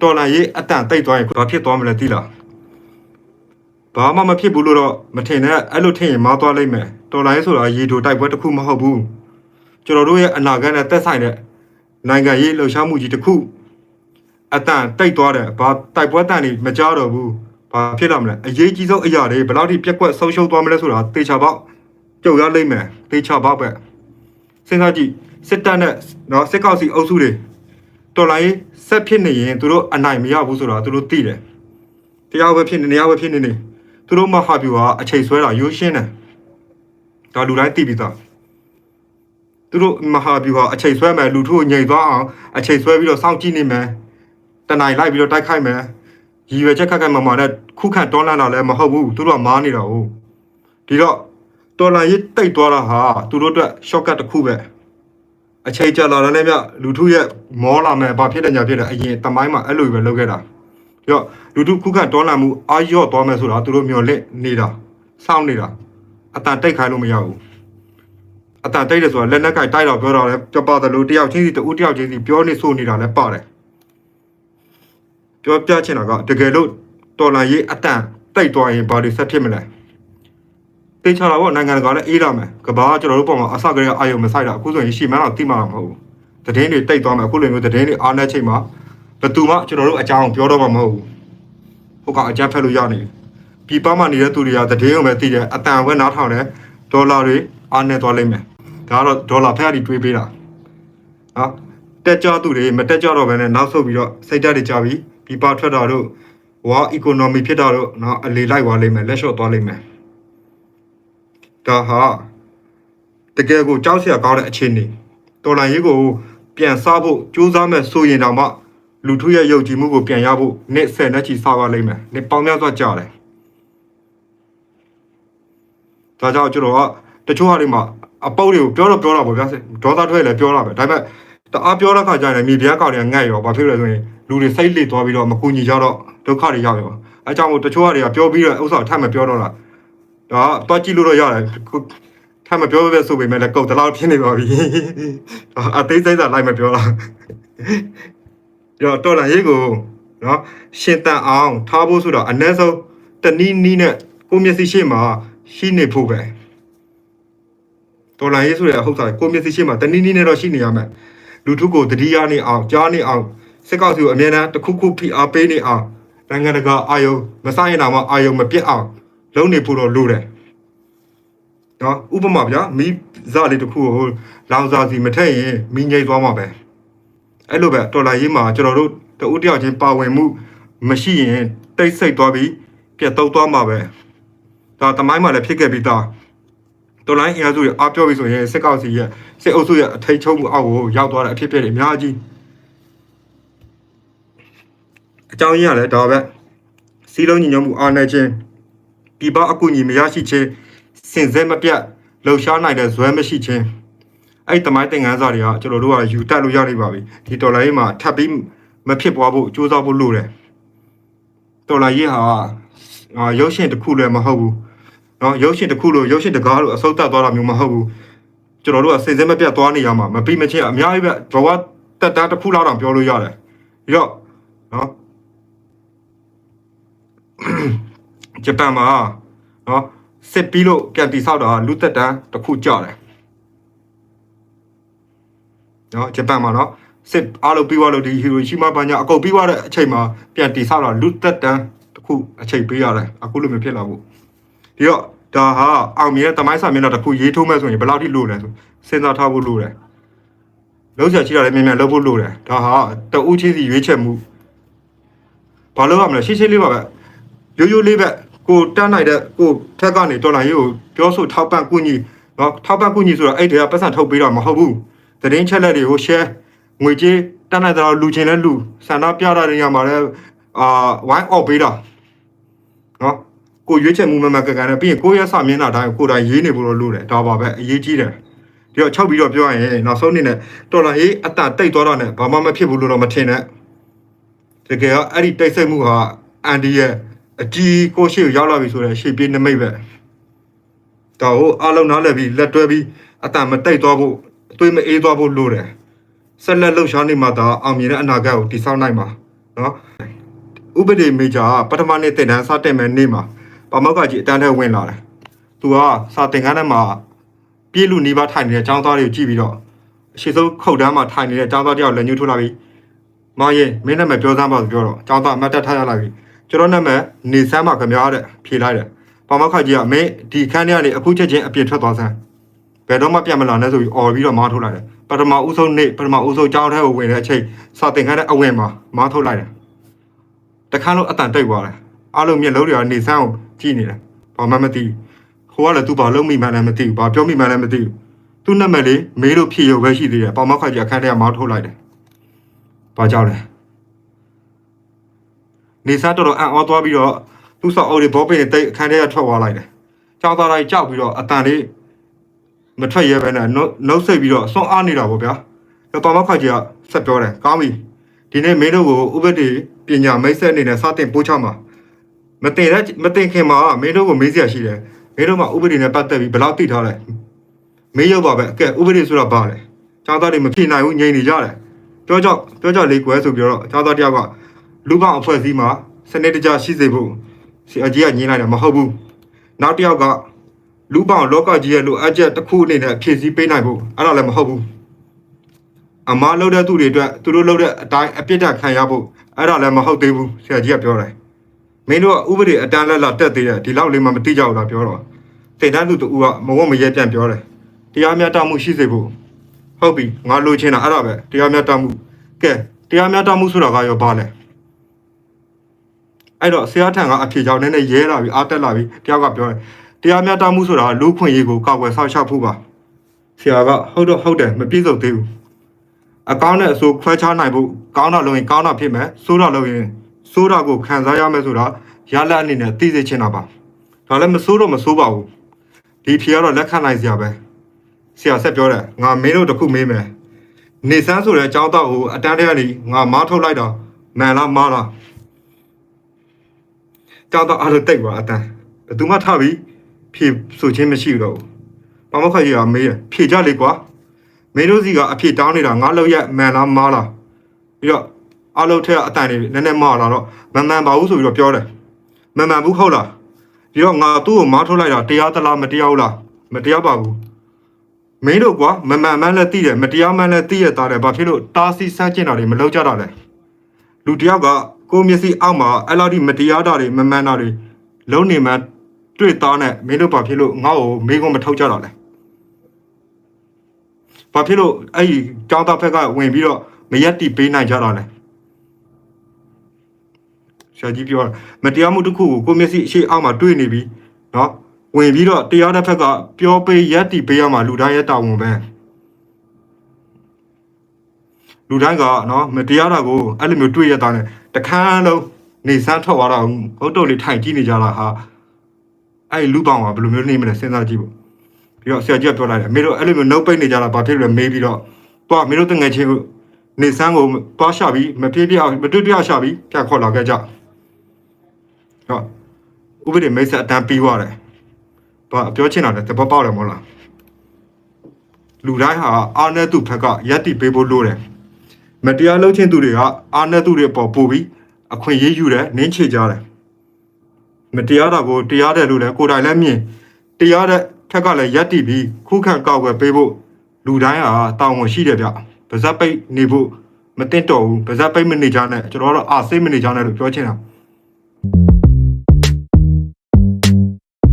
တော်လန်ရေးအတန်တိတ်သွားရင်ဘာဖြစ်သွားမလဲသိလားဘာမှမဖြစ်ဘူးလို့တော့မထင်နဲ့အဲ့လိုထင်ရင်မားသွားလိမ့်မယ်တော်လန်ရေးဆိုတာရေတိုတိုက်ပွဲတစ်ခုမဟုတ်ဘူးကျွန်တော်တို့ရဲ့အနာဂတ်နဲ့သက်ဆိုင်တဲ့နိုင်ငံရေးလှုပ်ရှားမှုကြီးတစ်ခုအတန်တိတ်သွားတယ်ဘာတိုက်ပွဲတန်နေမကြတော့ဘူးဘာဖြစ်လာမလဲအရေးကြီးဆုံးအရာတွေဘယ်လောက်ထိပြက်ကွက်ဆုံးရှုံးသွားမလဲဆိုတာသေချာပေါက်ကြုံရလိမ့်မယ်သေချာပေါက်ပဲစဉ်းစားကြည့်စစ်တပ်နဲ့နော်စစ်ကောက်စီအုပ်စုတွေ တော်လိုင်းဆက်ဖြစ်နေရင်သူတို့အနိုင်မရဘူးဆိုတာသူတို့သိတယ်။တရားပဲဖြစ်နေနေရပဲဖြစ်နေနေသူတို့မဟာဗျူဟာအချိန်ဆွဲတာရိုးရှင်းတယ်။ဒါလူတိုင်းသိပြီးသား။သူတို့မဟာဗျူဟာအချိန်ဆွဲမယ်လူထုကိုညင်သွားအောင်အချိန်ဆွဲပြီးတော့စောင့်ကြည့်နေမယ်။တနိုင်လိုက်ပြီးတော့တိုက်ခိုက်မယ်။ရည်ရွယ်ချက်ခက်ခက်မှမှနဲ့ခုခံတွန်းလှန်တာလည်းမဟုတ်ဘူး။သူတို့ကမားနေတာဟုတ်။ဒီတော့တော်လိုင်းရေးတိတ်သွားတာဟာသူတို့အတွက် shortcut တစ်ခုပဲ။ အချိန်ကြာလာတဲ့မြလူထုရဲ့မောလာမယ်ဘာဖြစ်တယ်ညာဖြစ်တယ်အရင်တမိုင်းမှာအဲ့လိုပဲလုပ်ခဲ့တာပြီးတော့လူထုခုခံတော်လှန်မှုအာရော့သွားမယ်ဆိုတာသူတို့မျော်လင့်နေတာစောင့်နေတာအတန်တိတ်ခိုင်းလို့မရဘူးအတန်တိတ်တယ်ဆိုတာလက်နက်ကင်တိုက်တော့ပြောတော့လဲပြပါတယ်လို့တယောက်ချင်းစီတူတယောက်ချင်းစီပြောနေဆိုနေတာလဲပါတယ်ပြောပြချင်တာကတကယ်လို့တော်လှန်ရေးအတန်တိတ်သွားရင်ဘာတွေဆက်ဖြစ်မလဲ တေချာလာပေါ့နိုင်ငံတကာလည်းအေးလာမယ်ကဘာကကျွန်တော်တို့ပုံမှာအစကတည်းကအာယုံမဆိုင်တာအခုဆိုရင်ရှီမန်းတော့တိမှမှာမဟုတ်ဘူးသတင်းတွေတိတ်သွားမယ်အခုလိုမျိုးသတင်းတွေအားနေချိန်မှာဘယ်သူမှကျွန်တော်တို့အကြောင်းပြောတော့မှာမဟုတ်ဘူးဟုတ်ကအကြမ်းဖက်လို့ရနေပြီပြည်ပမှာနေတဲ့သူတွေကသတင်းကိုပဲသိတယ်အတန်ဝဲနားထောင်တယ်ဒေါ်လာတွေအားနေသွားလိမ့်မယ်ဒါကတော့ဒေါ်လာဖက်ကနေတွေးပေးတာနော်တက်ကြသူတွေမတက်ကြတော့ဘဲနဲ့နောက်ဆုတ်ပြီးတော့စိတ်ဓာတ်တွေကြပြီးပြည်ပထွက်တာတို့ဝါ economy ဖြစ်တာတို့နော်အလေလိုက်သွားလိမ့်မယ်လက်လျှော့သွားလိမ့်မယ် ဒါဟာတကယ်ကိုကြောက်စရာကောင်းတဲ့အခြေအနေတော်လန်ရေးကိုပြန်စားဖို့ကြိုးစားမဲ့ဆိုရင်တောင်မှလူထုရဲ့ယုံကြည်မှုကိုပြန်ရဖို့နှစ်ဆယ်နဲ့ချီစားပါလိမ့်မယ်နှစ်ပေါင်းများစွာကြာတယ်ဒါကြောင့်ကျွန်တော်ကတချို့ဟာတွေမှာအပုတ်တွေကိုပြောတော့ပြောတာပေါ့ဗျာဒေါသထွက်လည်းပြောတာပဲဒါပေမဲ့တအားပြောတဲ့ခါကျရင်မြေပြားကောင်တွေကငတ်ရောဘာဖြစ်လဲဆိုရင်လူတွေစိတ်လေသွားပြီးတော့မကူညီကြတော့ဒုက္ခတွေရောက်ရောအဲကြောင့်မို့တချို့ဟာတွေကပြောပြီးတော့ဥစ္စာထပ်မပြောတော့တာ ဒါတော့ကြည့်လို့တော့ရတယ်ခုထပ်မပြောပဲဆိုပေမဲ့လည်းကုတ်တလောက်ဖြစ်နေပါပြီဒါအသေးစိတ်သာလိုက်မပြောလားရောတော်လာရေးကိုနော်ရှင်တန်အောင်ထားဖို့ဆိုတော့အ ਨੇ ဆုံးတနည်းနည်းနဲ့ကိုမျက်စိရှိမှာရှိနေဖို့ပဲတော်လာရေးဆိုတဲ့အဟုတ်စားကိုမျက်စိရှိမှာတနည်းနည်းနဲ့တော့ရှိနေရမယ်လူထုကိုတတိယနေအောင်ကြားနေအောင်စစ်ကောက်စီကိုအမြဲတမ်းတစ်ခုခုဖိအားပေးနေအောင်နိုင်ငံတကာအာယုံမဆိုင်ရင်တော့အာယုံမပြတ်အောင် လုံးနေဖို့တော့လိုတယ်နော်ဥပမာဗျာမိဇလေးတစ်ခုကိုလောင်စာစီမထည့်ရင်မိငိမ့်သွားမှာပဲအဲ့လိုပဲတော်လာရေးမှာကျွန်တော်တို့တဦးတယောက်ချင်းပါဝင်မှု မရှိရင်တိတ်ဆိတ်သွားပြီးပြတ်တုတ်သွားမှာပဲဒါတမိုင်းမှာလည်းဖြစ်ခဲ့ပြီးသားတော်လိုင်းအင်အားစုရအားပြောပြီးဆိုရင်စစ်ကောက်စီရဲ့စစ်အုပ်စုရဲ့အထိတ်ချုံမှုအောက်ကိုရောက်သွားတဲ့အဖြစ်အပျက်တွေအများကြီးအကြောင်းရင်းကလည်းဒါပဲစီးလုံးညီညွတ်မှုအားနေခြင်း ပြည်ပအကူအညီမရရှိခြင်းစင်စဲမပြတ်လှုပ်ရှားနိုင်တဲ့ဇွဲမရှိခြင်းအဲ့ဒီတမိုင်းသင်ခန်းစာတွေကကျွန်တော်တို့ကယူတက်လို့ရနေပါပြီဒီဒေါ်လာရေးမှာထပ်ပြီးမဖြစ်ပွားဖို့စူးစမ်းဖို့လိုတယ်ဒေါ်လာရေးဟာအာရုပ်ရှင်တစ်ခုလည်းမဟုတ်ဘူးเนาะရုပ်ရှင်တစ်ခုလို့ရုပ်ရှင်တကားလို့အဆုတ်တက်သွားတာမျိုးမဟုတ်ဘူးကျွန်တော်တို့ကစင်စဲမပြတ်သွားနေရမှာမပြီးမချင်းအများကြီးပဲဘဝတက်တာတစ်ခုလောက်တောင်ပြောလို့ရတယ်ပြီးတော့เนาะ ဂျပန်မှာနော်စစ်ပြီးလို့ပြန်တိဆောက်တာလူသက်တမ်းတစ်ခုကြတယ်နော်ဂျပန်မှာနော်စစ်အားလုံးပြီးသွားလို့ဒီဟီရိုရှီမာဘာညာအကုန်ပြီးသွားတဲ့အချိန်မှာပြန်တိဆောက်တာလူသက်တမ်းတစ်ခုအချိန်ပေးရတယ်အခုလိုမျိုးဖြစ်လာဖို့ဒီတော့ဒါဟာအောင်မြင်တဲ့တမိုင်းစာမျက်နှာတစ်ခုရေးထိုးမဲ့ဆိုရင်ဘယ်လောက်ထိလိုလဲဆိုစဉ်းစားထားဖို့လိုတယ်လုံးချချီတာလည်းမြန်မြန်လုပ်ဖို့လိုတယ်ဒါဟာတအူးချင်းစီရွေးချက်မှုဘာလို့ရမလဲရှင်းရှင်းလေးပါပဲရိုးရိုးလေးပဲ ကိုတန်းနိုင်တဲ့ကိုထက်ကနေတော်လာရေးကိုပြောဆိုထောက်ပံ့ကူညီနော်ထောက်ပံ့ကူညီဆိုတာအဲ့တွေကပတ်စံထုတ်ပေးတာမဟုတ်ဘူးသတင်းချက်လက်တွေကို share ငွေကြေးတန်းနိုင်တဲ့လူချင်းလဲလူဆန္ဒပြတာတွေရမှာလဲအာဝိုင်းအော့ပေးတာနော်ကိုရွေးချက်မှုမမှန်ကန်ကန်နဲ့ပြီးရင်ကိုရဲ့စာမျက်နှာတိုင်းကိုယ်တိုင်ရေးနေဖို့လို့လိုတယ်ဒါပါပဲအရေးကြီးတယ်ဒီတော့ချုပ်ပြီးတော့ပြောရရင်နောက်ဆုံးအနေနဲ့တော်လာရေးအတန်တိတ်သွားတာနဲ့ဘာမှမဖြစ်ဘူးလို့တော့မထင်နဲ့တကယ်ကအဲ့ဒီတိတ်ဆိတ်မှုဟာအန်ဒီရဲ့ အကြီးကိုရှိကိုရောက်လာပြီဆိုတော့ရှေ့ပြေးနမိတ်ပဲဒါကိုအားလုံးနားလည်ပြီးလက်တွဲပြီးအတန်မတိတ်သွားဖို့အသွေးမအေးသွားဖို့လိုတယ်ဆက်လက်လှုပ်ရှားနေမှသာအောင်မြင်တဲ့အနာဂတ်ကိုတည်ဆောက်နိုင်မှာနော်ဥပဒေမေဂျာကပထမနေ့တင်တန်းစတင်မဲ့နေ့မှာပါမောက်ကကြီးအတန်းထဲဝင်လာတယ်သူကစာတင်ခန်းထဲမှာပြေးလူနီးပါးထိုင်နေတဲ့အကြောင်းသားတွေကိုကြည့်ပြီးတော့အရှိဆုံးခုတ်တန်းမှာထိုင်နေတဲ့အကြောင်းသားတယောက်လက်ညှိုးထိုးလာပြီးမရင်မင်းနာမည်ပြောစမ်းပါဆိုပြောတော့အကြောင်းသားအမတ်တက်ထားရလာပြီ ကျွန်တော်နာမည်နေဆမ်းပါခင်ဗျာတဲ့ဖြေလိုက်တယ်ပါမောက်ကကြီးကမင်းဒီခန်းထဲကနေအခုချက်ချင်းအပြင်ထွက်သွားစမ်းဘယ်တော့မှပြန်မလာနဲ့ဆိုပြီးអော်ပြီးတော့မားထုတ်လိုက်တယ်ပထမဦးဆုံးနေ့ပထမဦးဆုံးကြောင်းထဲကိုဝင်တဲ့အချိန်စာတင်ခန်းတဲ့အဝင်မှာမားထုတ်လိုက်တယ်တခါလုံးအတန်တိတ်သွားတယ်အားလုံးမျက်လုံးတွေကနေဆန်းကိုကြည့်နေတယ်ဘာမှမသိဘူးဟိုကလည်းသူဘာလုံးမိမှန်းလည်းမသိဘူးဘာပြောမိမှန်းလည်းမသိဘူးသူ့နာမည်လေးမေးလို့ဖြေရုံပဲရှိသေးတယ်ပေါမောက်ခါကြီးအခန်းထဲကမားထုတ်လိုက်တယ်ဘာကြောက်လဲ နေစားတော်တော်အံ့ဩသွားပြီးတော့သူ့ဆောက်အုပ်တွေဘောပင်တိတ်အခန်းထဲကထွက်သွားလိုက်တယ်ကြောက်သားတိုင်းကြောက်ပြီးတော့အတန်လေးမထွက်ရဲပဲနဲ့နှုတ်နှုတ်ဆက်ပြီးတော့စွန့်အားနေတာပေါ့ဗျာ။ဒါပါမခကြီးကဆက်ပြောတယ်ကောင်းပြီ။ဒီနေ့မင်းတို့ကိုဥပဒေပညာမိတ်ဆက်အနေနဲ့စတင်ပို့ချမှာမတင်တဲ့မတင်ခင်မှာမင်းတို့ကိုမေးစရာရှိတယ်။မင်းတို့ကဥပဒေနဲ့ပတ်သက်ပြီးဘယ်လောက်သိထားလဲ။မေးရောက်ပါပဲ။အကဲဥပဒေဆိုတာဘာလဲ။ကျောင်းသားတွေမဖြေနိုင်ဘူးငြိမ်နေကြတယ်။ပြောကြောက်ပြောကြောက်လေးကွယ်ဆိုပြီးတော့ကျောင်းသားတယောက်က လူပောင်အဖွဲ့အစည်းမှာစနစ်တကျရှိစေဖို့ဆရာကြီးကညင်းလိုက်တယ်မဟုတ်ဘူး။နောက်တစ်ယောက်ကလူပောင်လောကကြီးရဲ့လိုအပ်ချက်တစ်ခုအနေနဲ့ဖြည့်ဆည်းပေးနိုင်ဖို့အဲ့ဒါလည်းမဟုတ်ဘူးအမားလုပ်တဲ့သူတွေအတွက်သူတို့လုပ်တဲ့အတိုင်းအပြစ်ဒဏ်ခံရဖို့အဲ့ဒါလည်းမဟုတ်သေးဘူးဆရာကြီးကပြောတယ်မင်းတို့ကဥပဒေအတန်းလက်လာတက်သေးတယ်ဒီလောက်လေးမှမသိကြဘူးလားပြောတော့တင်တန်းသူတူကမဝတ်မရဲပြန်ပြောတယ်တရားမျှတမှုရှိစေဖို့ဟုတ်ပြီငါလိုချင်တာအဲ့ဒါပဲတရားမျှတမှုကဲတရားမျှတမှုဆိုတာကရောဘာလဲ အဲ့တော့ဆရာထံကအဖြေကြောင့်နည်းနည်းရဲလာပြီအားတက်လာပြီတယောက်ကပြောတယ်တရားမျှတမှုဆိုတာလူခွင့်ရေးကိုကောက်ွယ်ဆောက်ရှောက်ဖို့ပါဆရာကဟုတ်တော့ဟုတ်တယ်မပြည့်စုံသေးဘူးအကောင်းနဲ့အဆိုးခွဲခြားနိုင်ဖို့ကောင်းတာလုပ်ရင်ကောင်းတာဖြစ်မယ်ဆိုးတာလုပ်ရင်ဆိုးတာကိုခံစားရမယ်ဆိုတာရလက်အနေနဲ့သိစေချင်တာပါဒါလည်းမဆိုးတော့မဆိုးပါဘူးဒီဖြေကတော့လက်ခံနိုင်စရာပဲဆရာဆက်ပြောတယ်ငါမင်းတို့တစ်ခုမေးမယ်နေဆန်းဆိုတဲ့အကြောင်းတော့ကိုအတန်းထဲကနေငါမားထုတ်လိုက်တော့မှန်လားမားလား ကြောက်တော့အားလုံးတိတ်သွားအတန်းဘယ်သူမှထပြီးဖြေဆိုချင်းမရှိတော့ဘူး။ပမခကြီးကမေးရဖြေကြလေကွာ။မင်းတို့စီကအဖြေတောင်းနေတာငါလောက်ရက်မှန်လားမားလား။ပြီးတော့အလုပ်ထက်အတန်တွေနည်းနည်းမားလာတော့မမှန်ပါဘူးဆိုပြီးတော့ပြောတယ်။မမှန်ဘူးဟုတ်လား။ပြီးတော့ငါသူ့ကိုမားထုတ်လိုက်တာတရားသလားမတရားဘူးလား။မတရားပါဘူး။မင်းတို့ကွာမမှန်မှန်းလည်းသိတယ်မတရားမှန်းလည်းသိရတာတယ်ဘာဖြစ်လို့တားဆီးဆန်းကျင်တာတွေမလုပ်ကြတာလဲ။လူတယောက်က ကိုယ်မျက်စိအောက်မှာအဲ့လောက်ထိမတရားတာတွေမမှန်တာတွေလုံးနေမှန်း တွေ့သားနဲ့မင်းတို့ဘာဖြစ်လို့ငါ့ကိုမေးခွန်းမထုတ်ကြတော့လဲဘာဖြစ်လို့အဲ့ဒီကျောင်းသားဖက်ကဝင်ပြီးတော့မရက်တီပေးနိုင်ကြတာလဲဆရာကြီးပြောတာမတရားမှုတစ်ခုကိုကိုမျက်စိအရှိအောက်မှာတွေ့နေပြီเนาะဝင်ပြီးတော့တရားတဲ့ဖက်ကပြောပေးရက်တီပေးရမှာလူတိုင်းရဲ့တာဝန်ပဲ လူတိုင်းကနော်မတရားတာကိုအဲ့လိုမျိုးတွေ့ရတာနဲ့တခန်းလုံးနေစမ်းထွက်သွားတာဟုတ်တော့လေထိုင်ကြည့်နေကြတာဟာအဲ့ဒီလူပောင်ကဘယ်လိုမျိုးနေမလဲစဉ်းစားကြည့်ပေါ့ပြီးတော့ဆရာကြီးကပြောလိုက်တယ်မေတို့အဲ့လိုမျိုးနှုတ်ပိတ်နေကြတာဘာဖြစ်လို့လဲမေးပြီးတော့တော့မေတို့တငယ်ချင်းကိုနေဆန်းကိုတွားရှာပြီးမပြေးပြမတွေ့ပြရှာပြီးပြန်ခေါ်လာခဲ့ကြတော့ဥပဒေမိတ်ဆက်အတန်းပြီးသွားတယ်ဘာပြောချင်တာလဲတပတ်ပေါက်တယ်မဟုတ်လားလူတိုင်းဟာအာနဲ့သူဘက်ကရက်တီပေးဖို့လိုတယ် မတရားလုပ်ချင်းသူတွေကအာနဲ့သူတွေပေါ်ပို့ပြီးအခွင့်အရေးယူတယ်နင်းချေကြတယ်မတရားတာကိုတရားတယ်လို့လည်းကိုယ်တိုင်လည်းမြင်တရားတဲ့ထက်ကလည်းရက်တီပြီးခုခံကောက်ွယ်ပေးဖို့လူတိုင်းဟာတာဝန်ရှိတယ်ဗျဗဇက်ပိတ်နေဖို့မတင်တော့ဘူးဗဇက်ပိတ်မနေကြနဲ့ကျွန်တော်တို့အာစိတ်မနေကြနဲ့လို့ပြောချင်တာ